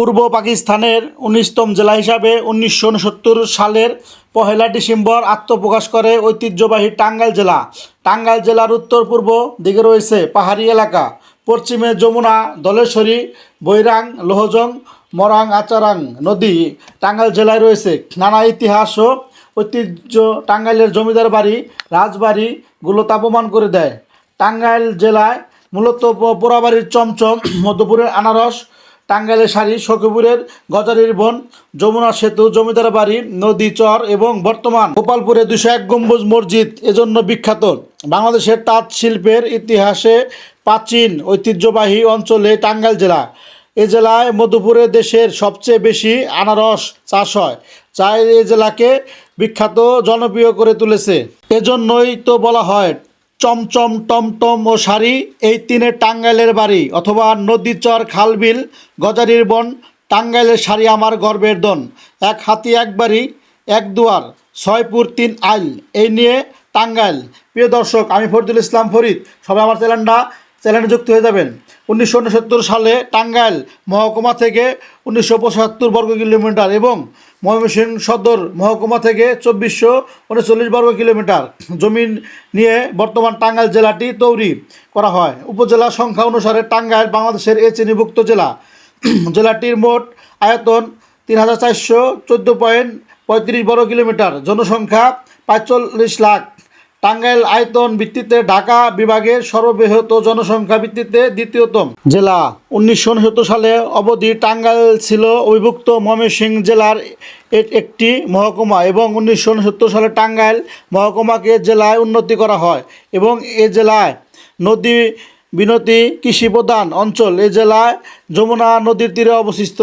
পূর্ব পাকিস্তানের উনিশতম জেলা হিসাবে উনিশশো উনসত্তর সালের পহেলা ডিসেম্বর আত্মপ্রকাশ করে ঐতিহ্যবাহী টাঙ্গাইল জেলা। টাঙ্গাইল জেলার উত্তর পূর্ব দিকে রয়েছে পাহাড়ি এলাকা। পশ্চিমে যমুনা দলেশ্বরী বৈরাং, লোহজং, মরাং, আচারাং নদী টাঙ্গাইল জেলায় রয়েছে। নানা ইতিহাস ও ঐতিহ্য টাঙ্গাইলের জমিদার বাড়ি রাজবাড়িগুলো তাপমান করে দেয়। টাঙ্গাইল জেলায় মূলত পোড়াবাড়ির চমচম মধ্যপুরের আনারস টাঙ্গাইলের শাড়ি, সখীপুরের গজারির বন, যমুনা সেতু, জমিদার বাড়ি, নদী চর এবং বর্তমান গোপালপুরে দুশো এক গম্বুজ মসজিদ, এজন্য বিখ্যাত। বাংলাদেশের তাঁত শিল্পের ইতিহাসে প্রাচীন ঐতিহ্যবাহী অঞ্চলে টাঙ্গাইল জেলা। এ জেলায় মধুপুরে দেশের সবচেয়ে বেশি আনারস চাষ হয়, যা এই জেলাকে বিখ্যাত, জনপ্রিয় করে তুলেছে। এজন্যই তো বলা হয় চমচম টমটম ও শাড়ি, এই তিনে টাঙ্গাইলের বাড়ি, অথবা নদীচর খালবিল, গজারির বন, টাঙ্গাইলের শাড়ি আমার গর্বের দন। এক হাতি, এক বাড়ি, এক দুয়ার ছয়পুর তিন আইল। এই নিয়ে টাঙ্গাইল। প্রিয় দর্শক, আমি ফরিদুল ইসলাম ফরিদ। সবাই আমার চ্যানেলটা চ্যানেলে যুক্ত হয়ে যাবেন। উনিশশো উনসত্তর সালে টাঙ্গাইল মহকুমা থেকে উনিশশো পঁচাত্তর বর্গ কিলোমিটার এবং ময়মনসিংহ সদর মহকুমা থেকে চব্বিশশো উনচল্লিশ বর্গ কিলোমিটার জমিন নিয়ে বর্তমান টাঙ্গাইল জেলাটি তৈরি করা হয়। উপজেলা সংখ্যা অনুসারে টাঙ্গাইল বাংলাদেশের এ শ্রেণীভুক্ত জেলা। জেলাটির মোট আয়তন তিন হাজার চারশো চোদ্দ পয়েন্ট পঁয়ত্রিশ বর্গ কিলোমিটার। জনসংখ্যা পাঁচচল্লিশ লাখ টাঙ্গাইল আয়তন ভিত্তিতে ঢাকা বিভাগের সর্ববৃহৎ জনসংখ্যা ভিত্তিতে দ্বিতীয়তম জেলা। উনিশশো উনসত্তর সালে অবধি টাঙ্গাইল ছিল অভিভুক্ত ময়মনসিংহ জেলার একটি মহকুমা এবং উনিশশো উনসত্তর সালে টাঙ্গাইল মহকুমাকে জেলায় উন্নতি করা হয় এবং এ জেলায় নদী বিনতি কৃষি প্রধান অঞ্চল, এ জেলায় যমুনা নদীর তীরে অবস্থিত।